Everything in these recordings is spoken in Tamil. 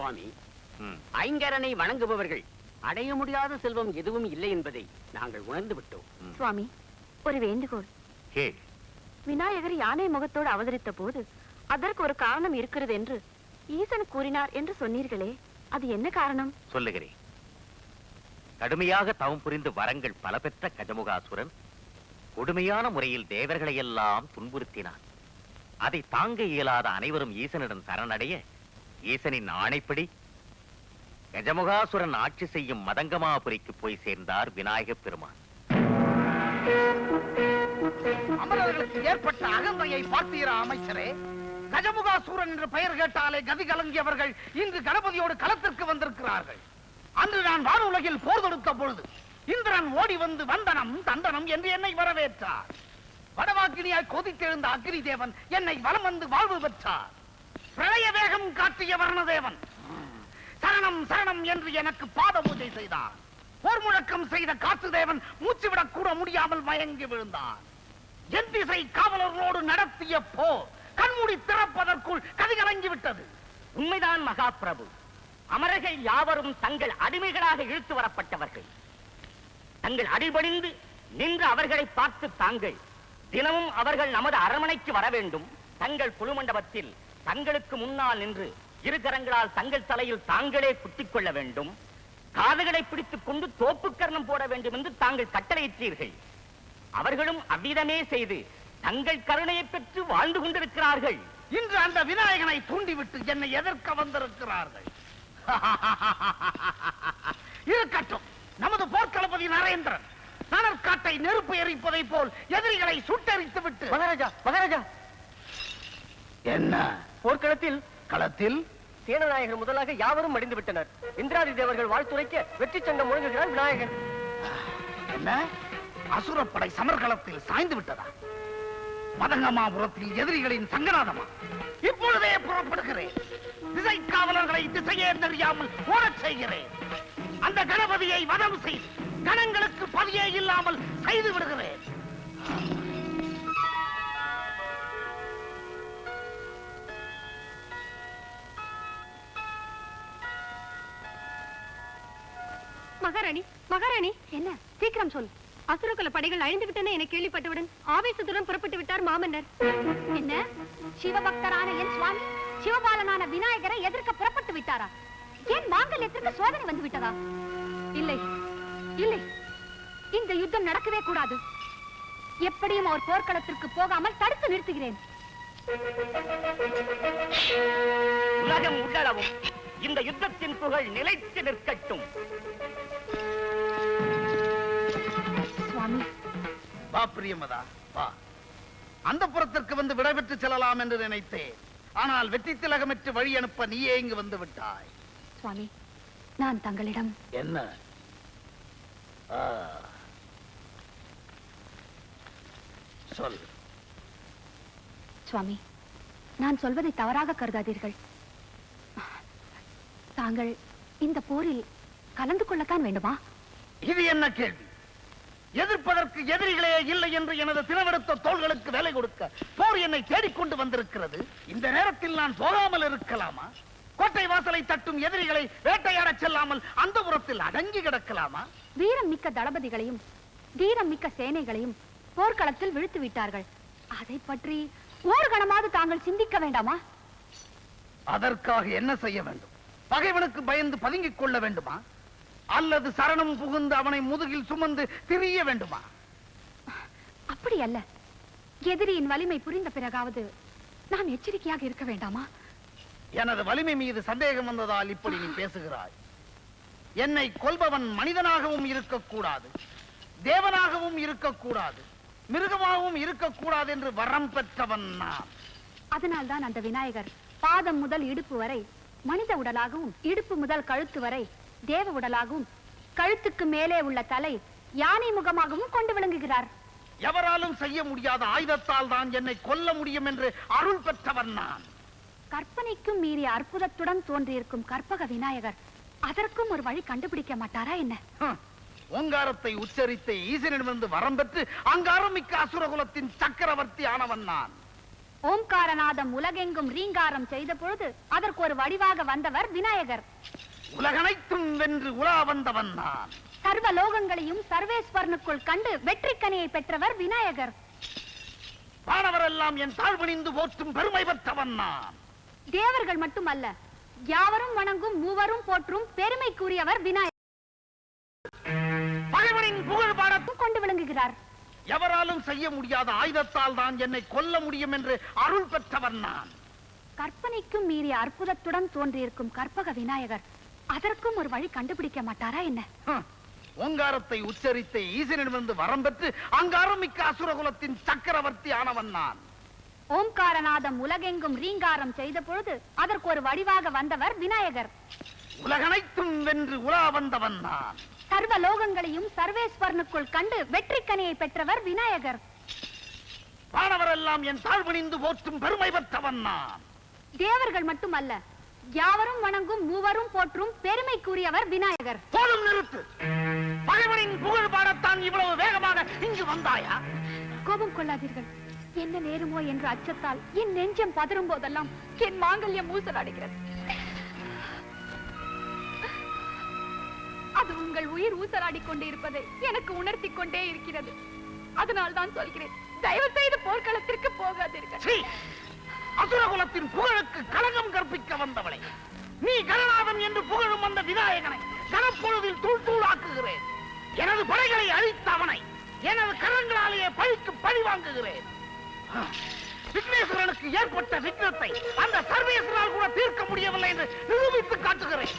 சுவாமி. ஐங்கரனை வணங்குபவர்கள் அடைய முடியாத செல்வம் எதுவும் இல்லை என்பதை நாங்கள் உணர்ந்து விட்டோம். சுவாமி ஒரு வேண்டுகோள். கேள் விநாயகர் யானை முகத்தோடு அவதரித்த போது அதற்கு ஒரு காரணம் இருக்கிறது என்று ஈசன் கூறினார் என்று சொன்னீர்களே அது என்ன காரணம்? சொல்லுகிறேன். கடுமையாக தவம் புரிந்து வரங்கள் பல பெற்ற கஜமுகாசுரன் கொடுமையான முறையில் தேவர்களை எல்லாம் துன்புறுத்தினான். அதை தாங்க இயலாத அனைவரும் ஈசனிடம் சரணடைய ஈசனின் ஆணைப்படி. கஜமுகாசுரன் ஆட்சி செய்யும் மதங்கமாபுரிக்கு போய் சேர்ந்தார் விநாயகப் பெருமான். அமரர்களுக்கு ஏற்பட்ட அகந்தையை பார்த்தீரா அமைச்சரே? கஜமுகாசூரன் என்று பெயர் கேட்டாலே கதி கலங்கியவர்கள் இன்று கணபதியோடு களத்திற்கு வந்திருக்கிறார்கள். அன்று நான் வானுலகில் போர் தொடுத்த பொழுது இந்திரன் ஓடி வந்து வந்தனம் தண்டனம் என்று என்னை வரவேற்றார். வடவாக்கினியாய் கொதித்தெழுந்த அக்னி தேவன் என்னை வலம் வந்து வாழ்வு பெற்றார். பிரளய வேகம் காட்டிய வர்ணதேவன். சரணம் சரணம் என்று எனக்கு பாத பூஜை செய்தார். போர் முழக்கம் செய்த காத்து தேவன் மூச்சு கூட முடியாமல் மயங்கி விழுந்தார் என் திசை காவலர்களோடு நடத்திய போர் கண்மூடி திறப்பதற்குள் கதிகலங்கி விட்டது உண்மைதான் மகாபிரபு. அமரர்கள் யாவரும் தங்கள் அடிமைகளாக இழுத்து வரப்பட்டவர்கள். தங்கள் அடிபணிந்து நின்று அவர்களை பார்த்து தாங்கள் தினமும் அவர்கள் நமது அரண்மனைக்கு வர வேண்டும். தங்கள் குழுமண்டபத்தில் தங்களுக்கு முன்னால் நின்று இரு கரங்களால் தங்கள் தலையில் தாங்களே குத்திக் கொள்ள வேண்டும். காதுகளை பிடித்துக் கொண்டு தோப்புக்கரணம் போட வேண்டும் என்று தாங்கள் கட்டளையிட்டீர்கள். அவர்களும் அவ்விதமே செய்து தங்கள் கருணையை பெற்று வாழ்ந்து கொண்டிருக்கிறார்கள். இன்று அந்த விநாயகனை தூண்டிவிட்டு என்னை எதிர்க்க வந்திருக்கிறார்கள். இருக்கட்டும். நமது போர்க்களபதி நரேந்திரன் நனற்காட்டை நெருப்பு எரிப்பதை போல் எதிரிகளை சுட்டெரித்து விட்டு மகாராஜா மகாராஜா. என்ன? போர்க்களத்தில் களத்தில் சேனநாயகர் முதலாக யாவரும் மடிந்து விட்டனர் இந்திராதி தேவர்கள் வாழ்த்துரைக்க வெற்றி சங்கம் முழங்குகிறார் விநாயகர். என்ன? அசுரப்படை சமர்களத்தில் சாய்ந்து விட்டதா? மதங்கமாபுரத்தில் எதிரிகளின் சங்கநாதமா? இப்பொழுதே புறப்படுகிறேன். திசை காவலர்களை திசையே தெரியாமல் ஓடச் செய்கிறேன். அந்த கணபதியை வதம் செய்து கணங்களுக்கு பதியே இல்லாமல் செய்து விடுகிறேன். மகாராணி மகாராணி. என்ன? சீக்கிரம் சொல். அசுரகுல படைகள் அழிந்து விட்டன என கேள்விப்பட்டவுடன் ஆவேசத்துடன் புறப்பட்டு விட்டார் மாமன்னர். என்ன? சிவபக்தரான என் சுவாமி சிவபாலனான விநாயகரை எதிர்க்க புறப்பட்டு விட்டாரா? ஏன் மாங்கல்யத்திற்கு சோதனை வந்து விட்டதா? இல்லை இல்லை. இந்த யுத்தம் நடக்கவே கூடாது. எப்படியும் அவர் போர்க்களத்திற்கு போகாமல் தடுத்து நிறுத்துகிறேன். உலகம் உள்ளளவும் இந்த யுத்தத்தின் புகழ் நிலைத்து நிற்கட்டும். வா பிரியமதா வா. அந்த புறத்திற்கு வந்து விடைபெற்று செல்லலாம் என்று நினைத்தேன். ஆனால் வெற்றி திலகமிட்டு வழி அனுப்ப நீயே இங்கு வந்து விட்டாய். சுவாமி நான் தங்களிடம் என்ன. சொல். சுவாமி நான் சொல்வதை தவறாக கருதாதீர்கள். தாங்கள் இந்த போரில் கலந்து கொள்ளத்தான் வேண்டுமா? இது என்ன கேள்வி? எதிர்ப்பதற்கு எதிரிகளே இல்லை என்று எனது தினவெடுத்த தோள்களுக்கு வேலை கொடுக்க போர் என்னை தேடிக்கொண்டு வந்திருக்கிறது. இந்த நேரத்தில் நான் போகாமல் இருக்கலாமா? கோட்டை வாசலை தட்டும் எதிரிகளை வேட்டையாடச் செல்லாமல் அந்த புறத்தில் அடங்கி கிடக்கலாமா? வீரம் மிக்க தளபதிகளையும் தீரம் மிக்க சேனைகளையும் போர்க்களத்தில் வீழ்த்து விட்டார்கள். அதை பற்றி ஒரு கணமாவது தாங்கள் சிந்திக்க வேண்டாமா? அதற்காக என்ன செய்ய வேண்டும்? பகைவனுக்கு பயந்து பதுங்கிக் கொள்ள வேண்டுமா? அல்லது சரணம் புகுந்து அவனை முதுகில் சுமந்து திரிய வேண்டுமா? அப்படி அல்ல எதிரியின் வலிமை புரிந்த பிறகாவது நாம் எச்சரிக்கையாக இருக்க வேண்டாமா? எனது வலிமை மீது சந்தேகம் வந்ததால் இப்படி நீ பேசுகிறாய். என்னை கொல்பவன் மனிதனாகவும் இருக்கக்கூடாது தேவனாகவும் இருக்கக்கூடாது மிருகமாகவும் இருக்கக்கூடாது என்று வரம் பெற்றவன் நான். அதனால்தான் அந்த விநாயகர் பாதம் முதல் இடுப்பு வரை மனித உடலாகவும் இடுப்பு முதல் கழுத்து வரை தேவ உடலாகவும் கழுத்துக்கு மேலே உள்ள தலை யானை முகமாகவும் கொண்டு விளங்குகிறார். எவராலும் செய்ய முடியாத ஆயுதத்தால் தான் என்னை கொல்ல முடியும் என்று அருள் பெற்றவன் நான். கற்பனைக்கும் மீறிய அற்புதத்துடன் தோன்றியிருக்கும் கற்பக விநாயகர் அதற்கும் ஒரு வழி கண்டுபிடிக்க மாட்டாரா என்ன. ஓங்காரத்தை உச்சரித்து ஈசனிடமிருந்து வரம் பெற்று அங்காரம் மிக்க அசுரகுலத்தின் சக்கரவர்த்தி ஆனவன் நான். ஓம்காரநாதம் உலகெங்கும் ரீங்காரம் செய்த பொழுது அதற்கு ஒரு வடிவாக வந்தவர் விநாயகர். உலகனைத்தும் வென்று உலா வந்தவன் நான். சர்வ லோகங்களையும் சர்வேஸ்வரனுக்குள் கண்டு வெற்றிக்கனியை பெற்றவர் விநாயகர். வானவரெல்லாம் என் தாழ்வணிந்து போற்றும் பெருமை பெற்றவன் நான். தேவர்கள் மட்டுமல்ல யாவரும் வணங்கும் மூவரும் போற்றும் பெருமைக்குரியவர் விநாயகர். பகைவனின் புகழ் பாடத்தும் கொண்டு விளங்குகிறார். எவராலும் செய்ய முடியாத ஆயுதத்தால் தான் என்னை கொல்ல முடியும் என்று அருள் பெற்றவன் நான். கற்பனைக்கும் மீறிய அற்புதத்துடன் தோன்றியிருக்கும் கற்பக விநாயகர். அதற்கும் ஒரு வழி கண்டுபிடிக்க மாட்டாரா என்ன. ஓங்காரத்தை உச்சரித்த ஈசனிடமிருந்து வரம் பெற்று அங்காரம் மிக்க அசுரகுலத்தின் சக்கரவர்த்தி ஆனவன் நான். ஓம்காரநாதம் உலகெங்கும் ரீங்காரம் செய்த பொழுது அதற்கு ஒரு வடிவாக வந்தவர் விநாயகர். உலகனைத்தும் வென்று உலா வந்தவன் நான். சர்வ லோகங்களையும் சர்வேஸ்வரனுக்குள் கண்டு வெற்றிக்கனியை பெற்றவர் விநாயகர். வானவரெல்லாம் என் தாழ்வணிந்து போற்றும் பெருமை பெற்றவன் நான். தேவர்கள் மட்டுமல்ல யாவரும் வணங்கும் மூவரும் போற்றும் பெருமைக்குரியவர் விநாயகர். போதும் நிறுத்து. பகைவனின் புகழ் பாடத்தான் இவ்வளவு வேகமாக இங்கு வந்தாயா? கோபம் கொள்ளாதீர்கள். என்ன நேருமோ என்ற அச்சத்தால் என் நெஞ்சம் பதறும் போதெல்லாம் என் மாங்கல்யம் ஊசலாடுகிறது. அது உங்கள் உயிர் ஊசலாடிக் கொண்டே இருப்பதை எனக்கு உணர்த்திக் கொண்டே இருக்கிறது. அதனால் தான் சொல்கிறேன் தயவு செய்து போர்க்களத்திற்கு போகாதீர்கள்! அசுரகுலத்தின் புகழுக்கு களங்கம் கற்பிக்க வந்தவளை. நீ கணநாதன் என்று புகழும் வந்த விநாயகனை கனப்பொழுதில் தூள் தூளாக்குகிறேன் எனது படைகளை அழித்த அவனை எனது கரங்களாலேயே பழிக்கு பழி வாங்குகிறேன். விக்னேஸ்வரனுக்கு ஏற்பட்ட விக்னத்தை அந்த சர்வேஸ்வரால் கூட தீர்க்க முடியவில்லை என்று நிரூபித்து காட்டுகிறேன்.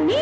நீ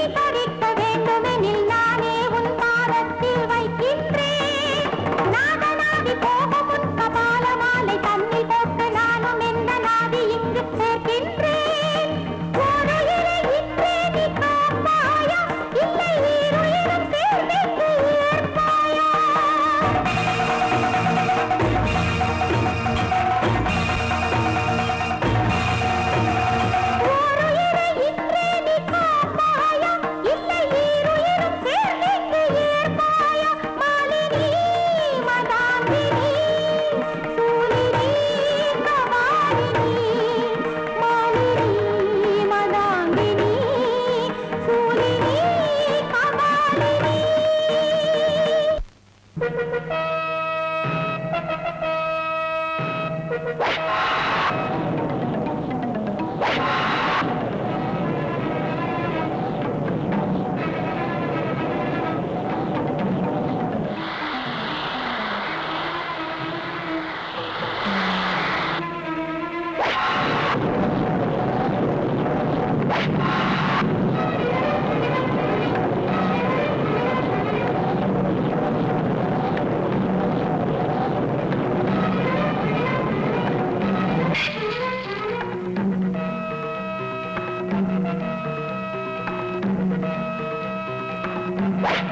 What?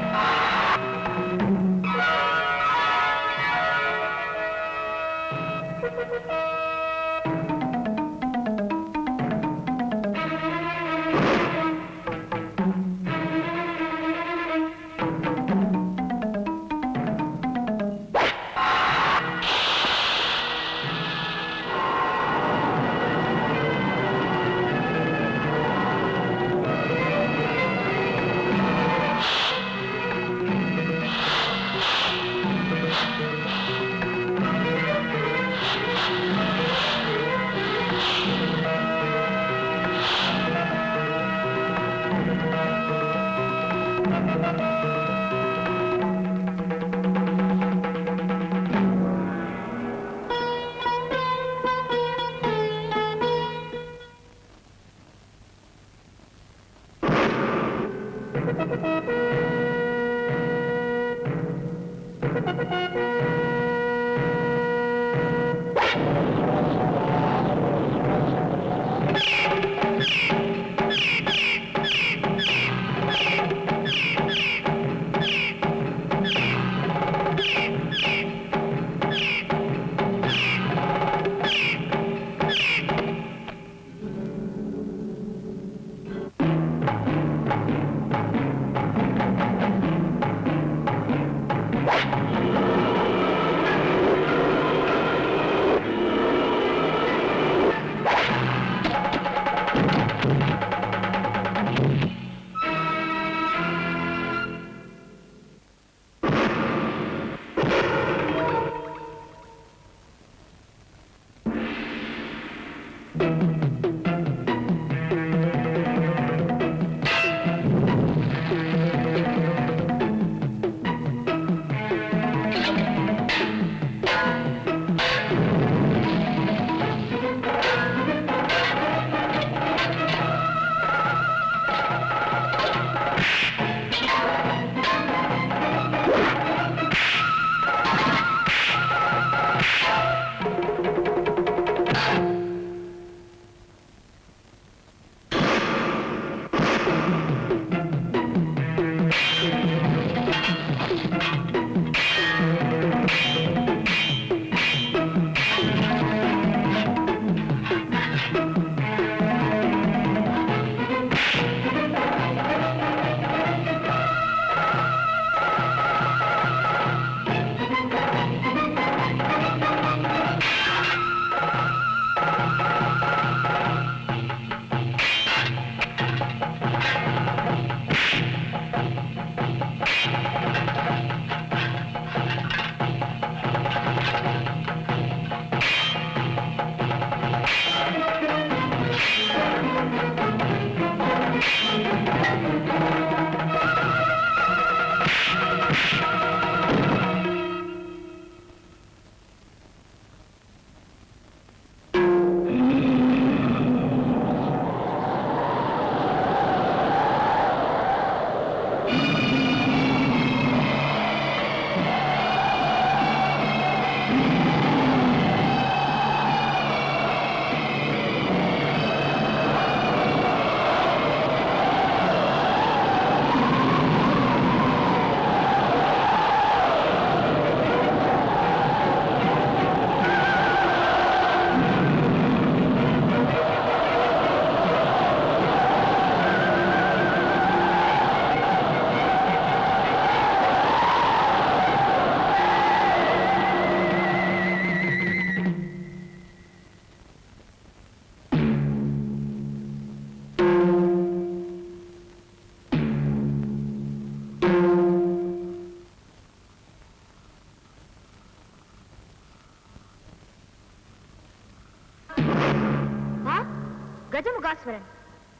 கஜமுகாஸ்வரன்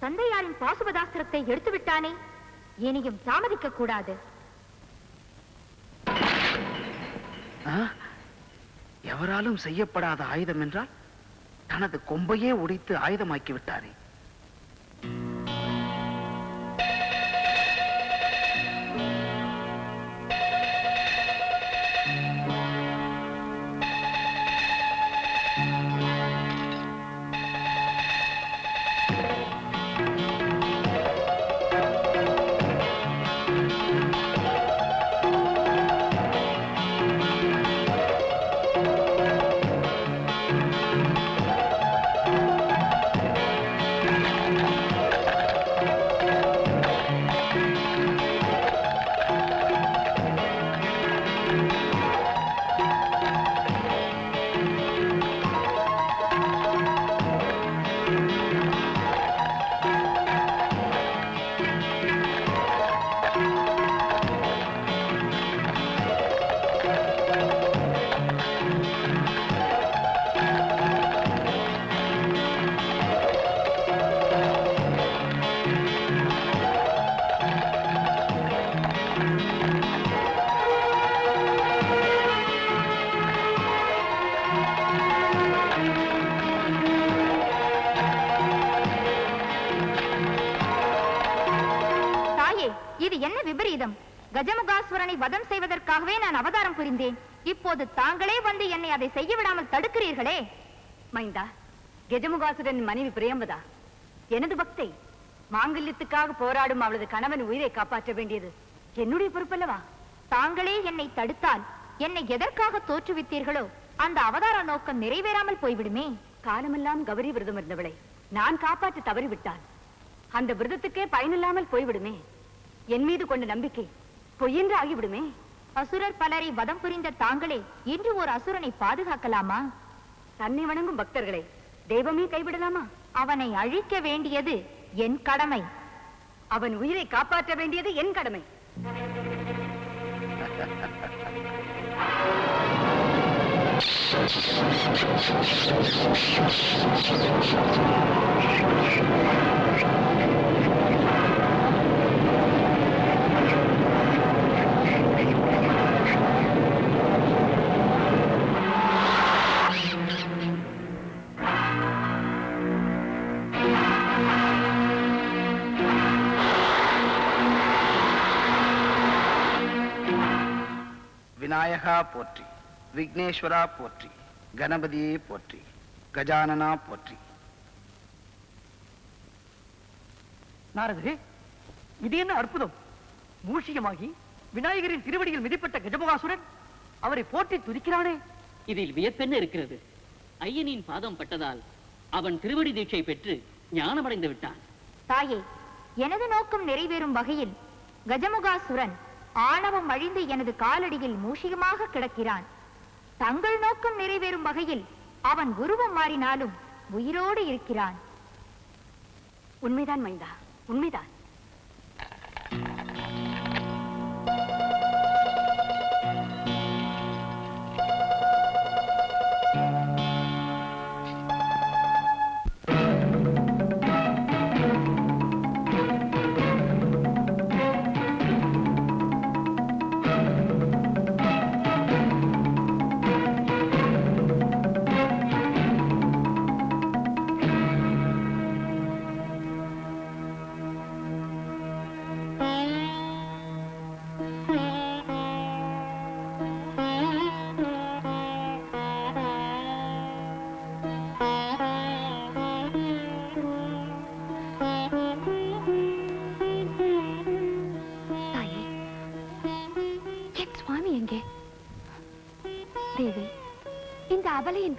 தந்தையாரின் பாசுபதாஸ்திரத்தை எடுத்து விட்டானே இனியும் தாமதிக்க கூடாது. எவராலும் செய்யப்படாத ஆயுதம் என்றால் தனது கொம்பையே உடைத்து ஆயுதமாக்கி விட்டாரே. இது என்ன விபரீதம்? கஜமுகாசுரனை வதம் செய்வதற்காகவே நான் அவதாரம் புரிந்தேன். இப்போது தாங்களே வந்து என்னை அதை செய்ய விடாமல் தடுக்கிறீர்களே. மைந்தா கஜமுகாசுரன் மனைவி பிரியம்பதா எனது பக்தை மாங்கல்யத்துக்காக போராடும் அவளது கணவன் உயிரை காப்பாற்ற வேண்டியது என்னுடைய பொறுப்பல்லவா? தாங்களே என்னை தடுத்தால் என்னை எதற்காக தோற்றுவித்தீர்களோ அந்த அவதார நோக்கம் நிறைவேறாமல் போய்விடுமே. காலமெல்லாம் கௌரி விரதம் இருந்தவளை நான் காப்பாற்ற தவறிவிட்டால் அந்த விரதத்துக்கே பயனில்லாமல் போய்விடுமே. என் மீது கொண்ட நம்பிக்கை பொய்யென்று ஆகிவிடுமே. அசுரர் பலரை வதம் புரிந்த தாங்களே இன்று ஒரு அசுரனை பாதுகாக்கலாமா? தன்னை வணங்கும் பக்தர்களை தெய்வமே கைவிடலாமா? அவனை அழிக்க வேண்டியது என் கடமை. அவன் உயிரை காப்பாற்ற வேண்டியது என் கடமை. விநாயகா போற்றி விக்னேஸ்வரா போற்றி கணபதியே போற்றி கஜானனா போற்றி. நாரதரே இது என்ன அற்புதம்? மூஷிகமாகி விநாயகரின் திருவடியில் மிதிப்பட்ட கஜமுகாசுரன் அவரை போற்றி துதிக்கிறானே. இதில் வியப்பென்ன இருக்கிறது? ஐயனின் பாதம் பட்டதால் அவன் திருவடி தீட்சை பெற்று ஞானமடைந்து விட்டான். தாயே எனது நோக்கம் நிறைவேறும் வகையில் கஜமுகாசுரன் ஆணவம் அழிந்து எனது காலடியில் மூஷிகமாக கிடக்கிறான். தங்கள் நோக்கம் நிறைவேறும் வகையில் அவன் உருவம் மாறினாலும் உயிரோடு இருக்கிறான். உண்மைதான் மைந்தா உண்மைதான்.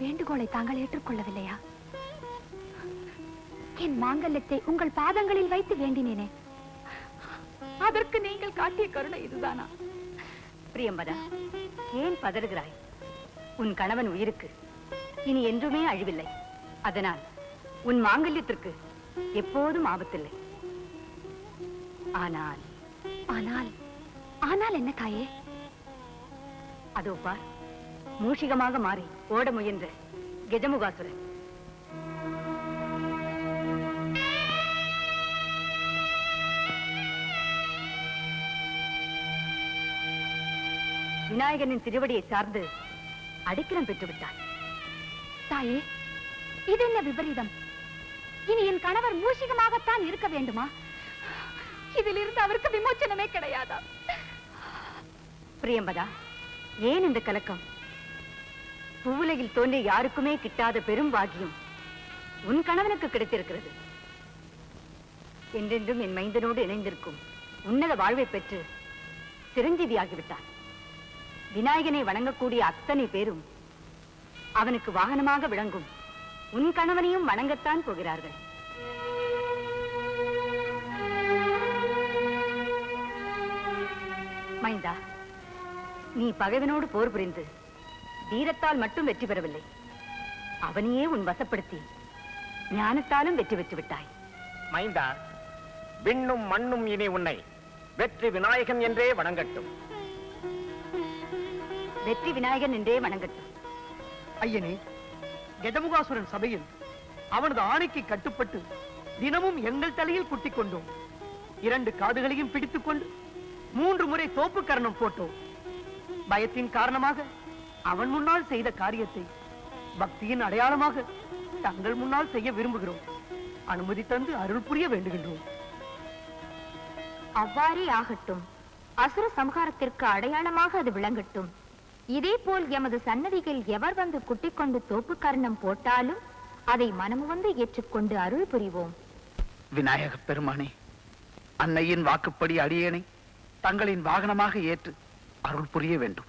வேண்டுகோளை தாங்கள் ஏற்றுக்கொள்ளவில்லையா? என் மாங்கல்யத்தை உங்கள் பாதங்களில் வைத்து வேண்டினேனே. அதற்கு நீங்கள் காட்டிய கருணை இதுதானா? பிரியம்பதா ஏன் பதறுகிறாய்? உன் கணவன் உயிருக்கு. இனி என்றுமே அழிவில்லை. அதனால் உன் மாங்கல்யத்திற்கு எப்போதும் ஆபத்தில்லை. ஆனால் ஆனால் ஆனால் என்ன தாயே? அதோ பார். மூஷிகமாக மாறி ஓட முயன்ற கெஜமுகாசுரன். விநாயகனின் திருவடியை சார்ந்து அடைக்கலம் பெற்றுவிட்டான். தாயே இது என்ன விபரீதம்? இனி என் கணவர் மூஷிகமாகத்தான் இருக்க வேண்டுமா? இதிலிருந்து அவருக்கு விமோச்சனமே கிடையாதா? பிரியம்பதா ஏன் இந்த கலக்கம்? பூவுலகில் தோன்றிய யாருக்குமே கிட்டாத பெரும் பாக்கியம் உன் கணவனுக்கு கிடைத்திருக்கிறது. என்றென்றும் என் மைந்தனோடு இணைந்திருக்கும் உன்னத வாழ்வை பெற்று சிரஞ்சீவியாகிவிட்டான். விநாயகனை வணங்கக்கூடிய அத்தனை பேரும் அவனுக்கு வாகனமாக விளங்கும் உன் கணவனையும் வணங்கத்தான் போகிறார்கள். மைந்தா நீ பகைவனோடு போர் புரிந்து வீரத்தால் மட்டும் வெற்றி பெறவில்லை. அவனையே உன் வசப்படுத்தி ஞானத்தாலும் வெற்றி பெற்று விட்டாய். மைந்தா விண்ணும் மண்ணும் இனி உன்னை வெற்றி விநாயகன் என்றே வணங்கட்டும். வெற்றி விநாயகன் என்றே வணங்கட்டும். ஐயனே கஜமுகாசுரன் சபையில் அவனது ஆணைக்கு கட்டுப்பட்டு தினமும் எங்கள் தலையில் குட்டிக் கொண்டோம். இரண்டு காதுகளையும் பிடித்துக் கொண்டு மூன்று முறை தோப்பு கரணம் போட்டோம். பயத்தின் காரணமாக அவன் முன்னால் செய்த காரியத்தை பக்தியின் அடையாளமாக தங்கள் முன்னால் செய்ய விரும்புகிறோம். அனுமதி தந்து அருள் புரிய வேண்டுகின்றோம். அவ்வாறே ஆகட்டும். அசுர சம்ஹாரத்திற்கு அடையாளமாக அது விளங்கட்டும். இதேபோல் எமது சன்னதியில் எவர் வந்து குட்டிக் கொண்டு தோப்பு கர்ணம் போட்டாலும் அதை மனமுவந்து ஏற்றுக்கொண்டு அருள் புரிவோம். விநாயக பெருமானே அன்னையின் வாக்குப்படி அடியேனை தங்களின் வாகனமாக ஏற்று அருள் புரிய வேண்டும்.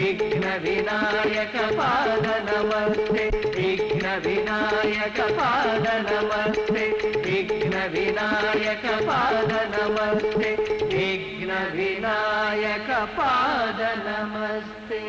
విఘ్న వినాయక పాద నమస్తే విఘ్న వినాయక పాద నమస్తే విఘ్న వినాయక పాద నమస్తే విఘ్న వినాయక పాద నమస్తే